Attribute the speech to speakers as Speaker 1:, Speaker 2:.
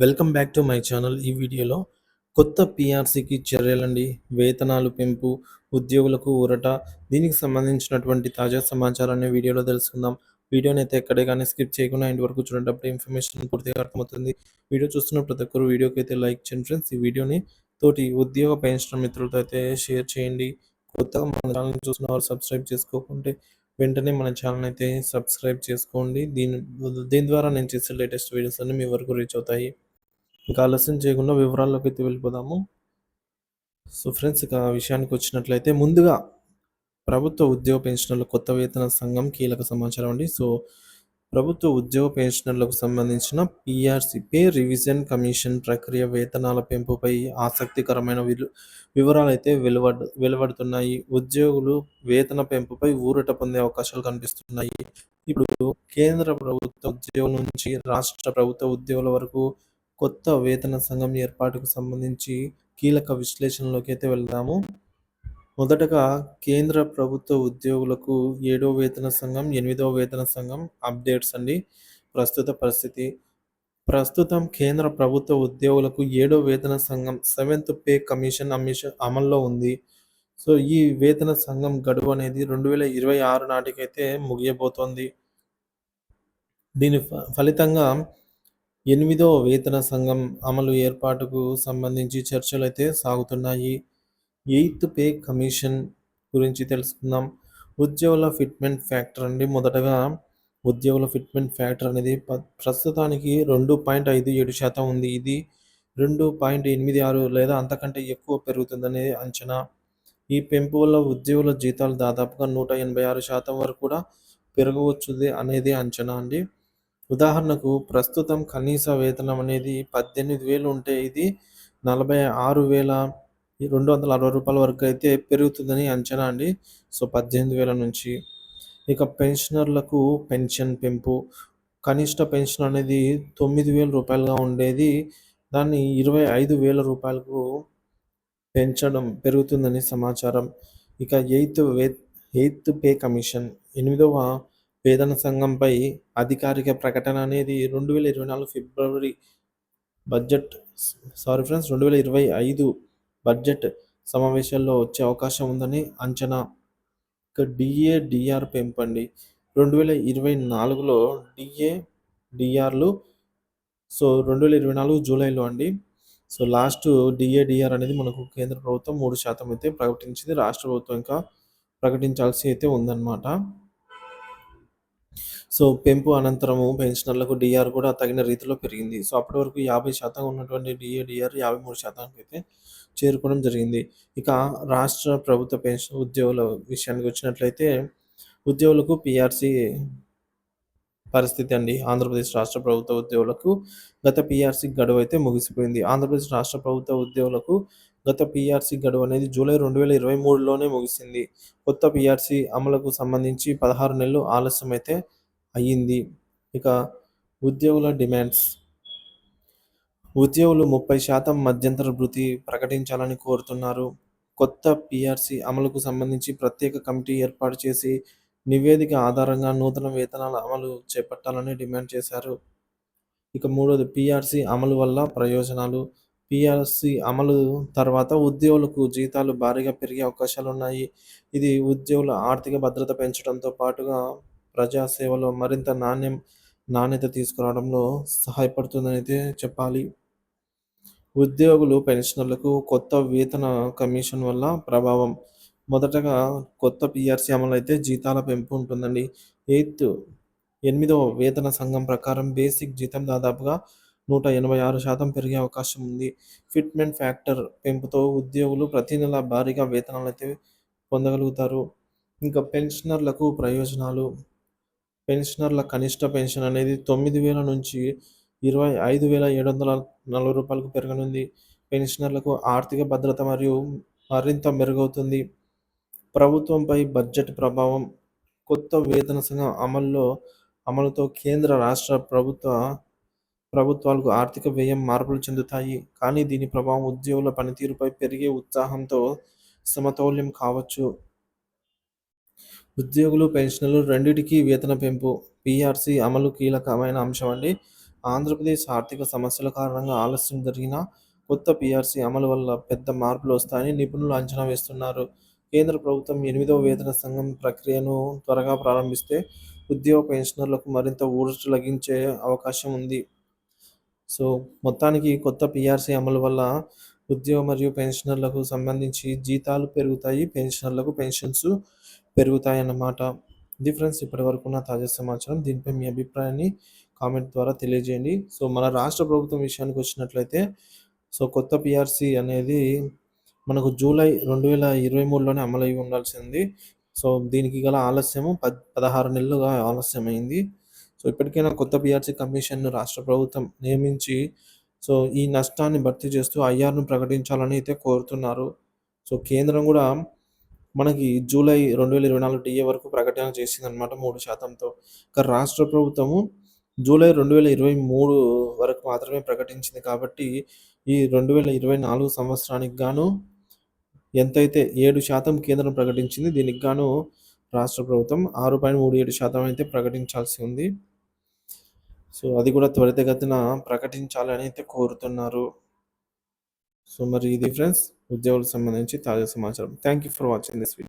Speaker 1: Welcome back to my channel. ఈ వీడియోలో కొత్త పిఆర్సీకి చర్యలండి. వేతనాలు పెంపు, ఉద్యోగులకు ఊరట. దీనికి సంబంధించినటువంటి తాజా సమాచారాన్ని వీడియోలో తెలుసుకుందాం. వీడియోని అయితే ఎక్కడే కానీ స్కిప్ చేయకుండా ఇంటి వరకు చూడేటప్పుడు ఇన్ఫర్మేషన్ పూర్తిగా అర్థమవుతుంది. వీడియో చూస్తున్న ప్రతి ఒక్కరు వీడియోకైతే లైక్ చేయండి ఫ్రెండ్స్. ఈ వీడియోని తోటి ఉద్యోగ పెన్షనర్ మిత్రులతో అయితే షేర్ చేయండి. కొత్తగా మన ఛానల్‌ని చూస్తున్న వారు సబ్స్క్రైబ్ చేసుకోకుంటే వెంటనే మన ఛానల్ అయితే సబ్స్క్రైబ్ చేసుకోండి. దీని దీని ద్వారా నేను చేసే లేటెస్ట్ వీడియోస్ అన్నీ మీ వరకు రీచ్ అవుతాయి. ఇంకా ఆలస్యం చేయకుండా వివరాల్లోకైతే వెళ్ళిపోదాము. సో ఫ్రెండ్స్ ఇక విషయానికి వచ్చినట్లయితే ముందుగా ప్రభుత్వ ఉద్యోగ పెన్షనర్ల కొత్త వేతన సంఘం కీలక సమాచారం అండి. సో ప్రభుత్వ ఉద్యోగ పెన్షనర్లకు సంబంధించిన పిఆర్సి పే రివిజన్ కమిషన్ ప్రక్రియ వేతనాల పెంపుపై ఆసక్తికరమైన వివరాలు అయితే వెలువడ్ వెలువడుతున్నాయి. ఉద్యోగులు వేతన పెంపుపై ఊరట పొందే అవకాశాలు కనిపిస్తున్నాయి. ఇప్పుడు కేంద్ర ప్రభుత్వ ఉద్యోగుల నుంచి రాష్ట్ర ప్రభుత్వ ఉద్యోగుల వరకు కొత్త వేతన సంఘం ఏర్పాటుకు సంబంధించి కీలక విశ్లేషణలోకి అయితే వెళ్దాము. మొదటగా కేంద్ర ప్రభుత్వ ఉద్యోగులకు ఏడో వేతన సంఘం, ఎనిమిదవ వేతన సంఘం అప్డేట్స్ అండి. ప్రస్తుత పరిస్థితి ప్రస్తుతం కేంద్ర ప్రభుత్వ ఉద్యోగులకు ఏడో వేతన సంఘం సెవెంత్ పే కమిషన్ అమిషన్ అమల్లో ఉంది. సో ఈ వేతన సంఘం గడువు అనేది 2026 నాటికైతే ముగియబోతోంది. దీని ఫ ఫలితంగా ఎనిమిదో వేతన సంఘం అమలు ఏర్పాటుకు సంబంధించి చర్చలైతే సాగుతున్నాయి. ఎయిత్ పే కమిషన్ గురించి తెలుసుకుందాం. ఉద్యోగుల ఫిట్‌మెంట్ ఫ్యాక్టర్ అండి. మొదటగా ఉద్యోగుల ఫిట్‌మెంట్ ఫ్యాక్టర్ అనేది ప ప్రస్తుతానికి 2.57% ఉంది. ఇది 2.86 లేదా అంతకంటే ఎక్కువ పెరుగుతుందనే అంచనా. ఈ పెంపు వల్ల ఉద్యోగుల జీతాలు దాదాపుగా 186% వరకు కూడా పెరగవచ్చుది అనేది అంచనా అండి. ఉదాహరణకు ప్రస్తుతం కనీస వేతనం అనేది 18,000 ఉంటే ఇది 46,260 రూపాయల వరకు అయితే పెరుగుతుందని అంచనా అండి. సో 18,000 నుంచి. ఇక పెన్షనర్లకు పెన్షన్ పెంపు. కనిష్ట పెన్షన్ అనేది 9,000 రూపాయలుగా ఉండేది దాన్ని 25,000 రూపాయలకు పెంచడం పెరుగుతుందని సమాచారం. ఇక eighth way eighth pay commission ఎనిమిదవ వేతన సంఘంపై అధికారిక ప్రకటన అనేది 2024 ఫిబ్రవరి బడ్జెట్ సారీ ఫ్రెండ్స్ 2025 బడ్జెట్ సమావేశాల్లో వచ్చే అవకాశం ఉందని అంచనా. ఇక రెండు వేల పెంపండి. 2024లో డీఏ, డీఆర్‌లు సో 2024 జూలైలో అండి. సో లాస్ట్ డిఏడిఆర్ అనేది మనకు కేంద్ర ప్రభుత్వం మూడు శాతం అయితే ప్రకటించింది. రాష్ట్ర ప్రభుత్వం ఇంకా ప్రకటించాల్సి అయితే ఉందన్నమాట. సో పెంపు అనంతరము పెన్షనర్లకు డిఆర్ కూడా తగిన రీతిలో పెరిగింది. సో అప్పటి వరకు 50% ఉన్నటువంటి డిఏ డిఆర్ యాభై మూడు శాతానికి అయితే చేరుకోవడం జరిగింది. ఇక రాష్ట్ర ప్రభుత్వ పెన్షన్ ఉద్యోగుల విషయానికి వచ్చినట్లయితే ఉద్యోగులకు పిఆర్సి పరిస్థితి అండి. ఆంధ్రప్రదేశ్ రాష్ట్ర ప్రభుత్వ ఉద్యోగులకు గత పీఆర్సీ గడువు అయితే ముగిసిపోయింది. ఆంధ్రప్రదేశ్ రాష్ట్ర ప్రభుత్వ ఉద్యోగులకు గత పీఆర్సీ గడువు అనేది జూలై 2023లోనే ముగిసింది. కొత్త పీఆర్సీ అమలుకు సంబంధించి 16 నెలలు ఆలస్యం అయితే అయ్యింది. ఇక ఉద్యోగుల డిమాండ్స్ ఉద్యోగులు 30% మధ్యంతర భృతి ప్రకటించాలని కోరుతున్నారు. కొత్త పీఆర్సీ అమలుకు సంబంధించి ప్రత్యేక కమిటీ ఏర్పాటు చేసి నివేదిక ఆధారంగా నూతన వేతనాల అమలు చేపట్టాలని డిమాండ్ చేశారు. ఇక మూడోది పీఆర్సీ అమలు వల్ల ప్రయోజనాలు. పీఆర్సీ అమలు తర్వాత ఉద్యోగులకు జీతాలు భారీగా పెరిగే అవకాశాలు ఉన్నాయి ఇది ఉద్యోగుల ఆర్థిక భద్రత పెంచడంతో పాటుగా ప్రజా సేవలో మరింత నాణ్యం నాణ్యత తీసుకురావడంలో సహాయపడుతుందని అయితే చెప్పాలి. ఉద్యోగులు, పెన్షనర్లకు కొత్త వేతన కమిషన్ వల్ల ప్రభావం. మొదటగా కొత్త పీఆర్సీ అమలైతే జీతాల పెంపు ఉంటుందండి. ఎయిత్ ఎనిమిదవ వేతన సంఘం ప్రకారం బేసిక్ జీతం దాదాపుగా 186% పెరిగే అవకాశం ఉంది. ఫిట్‌మెంట్ ఫ్యాక్టర్ పెంపుతో ఉద్యోగులు ప్రతి నెల భారీగా వేతనాలైతే పొందగలుగుతారు. ఇంకా పెన్షనర్లకు ప్రయోజనాలు. పెన్షనర్ల కనిష్ట పెన్షన్ అనేది 9,000 నుంచి 25,740 రూపాయలకు పెరగనుంది. పెన్షనర్లకు ఆర్థిక భద్రత మరియు మరింత మెరుగవుతుంది. ప్రభుత్వంపై బడ్జెట్ ప్రభావం. కొత్త వేతన సంఘం అమల్లో అమలుతో కేంద్ర, రాష్ట్ర ప్రభుత్వ ప్రభుత్వాలకు ఆర్థిక వ్యయం మార్పులు చెందుతాయి. కానీ దీని ప్రభావం ఉద్యోగుల పనితీరుపై పెరిగే ఉత్సాహంతో సమతౌల్యం కావచ్చు. ఉద్యోగులు, పెన్షన్లు రెండింటికి వేతన పెంపు. పీఆర్సీ అమలు కీలకమైన అంశం అండి. ఆంధ్రప్రదేశ్ ఆర్థిక సమస్యల కారణంగా ఆలస్యం జరిగిన కొత్త పీఆర్సీ అమలు వల్ల పెద్ద మార్పులు వస్తాయని నిపుణులు అంచనా వేస్తున్నారు కేంద్ర ప్రభుత్వం ఎనిమిదవ వేతన సంఘం ప్రక్రియను త్వరగా ప్రారంభిస్తే ఉద్యోగ పెన్షనర్లకు మరింత ఊరట లభించే అవకాశం ఉంది. సో మొత్తానికి కొత్త పిఆర్సీ అమలు వల్ల ఉద్యోగ మరియు పెన్షనర్లకు సంబంధించి జీతాలు పెరుగుతాయి పెన్షనర్లకు పెన్షన్స్ పెరుగుతాయి అన్నమాట ఇది ఫ్రెండ్స్ ఇప్పటి వరకు ఉన్న తాజా సమాచారం. దీనిపై మీ అభిప్రాయాన్ని కామెంట్ ద్వారా తెలియజేయండి. సో మన రాష్ట్ర ప్రభుత్వం విషయానికి వచ్చినట్లయితే సో కొత్త పిఆర్సీ అనేది మనకు జూలై రెండు వేల ఇరవై మూడులోనే అమలై ఉండాల్సింది. సో దీనికి గల ఆలస్యము పద్ పదహారు నెలలుగా ఆలస్యమైంది. సో ఇప్పటికైనా కొత్త బీఆర్సీ కమిషన్ను రాష్ట్ర ప్రభుత్వం నియమించి సో ఈ నష్టాన్ని భర్తీ చేస్తూ ఐఆర్ను ప్రకటించాలని అయితే కోరుతున్నారు. సో కేంద్రం కూడా మనకి జూలై రెండు వేల ఇరవై నాలుగు డిఏ వరకు ప్రకటన చేసిందనమాట మూడు శాతంతో. కానీ రాష్ట్ర ప్రభుత్వము జూలై రెండు వేల ఇరవై మూడు వరకు మాత్రమే ప్రకటించింది కాబట్టి ఈ రెండు వేల ఇరవై నాలుగు సంవత్సరానికి గాను ఎంతైతే ఏడు శాతం కేంద్రం ప్రకటించింది దీనికి గాను రాష్ట్ర ప్రభుత్వం ఆరు పాయింట్ మూడు ఏడు శాతం అయితే ప్రకటించాల్సి ఉంది. సో అది కూడా త్వరితగతిన ప్రకటించాలని అయితే కోరుతున్నారు. సో మరి ఇది ఫ్రెండ్స్ ఉద్యోగులకు సంబంధించి తాజా సమాచారం. Thank you for watching this video.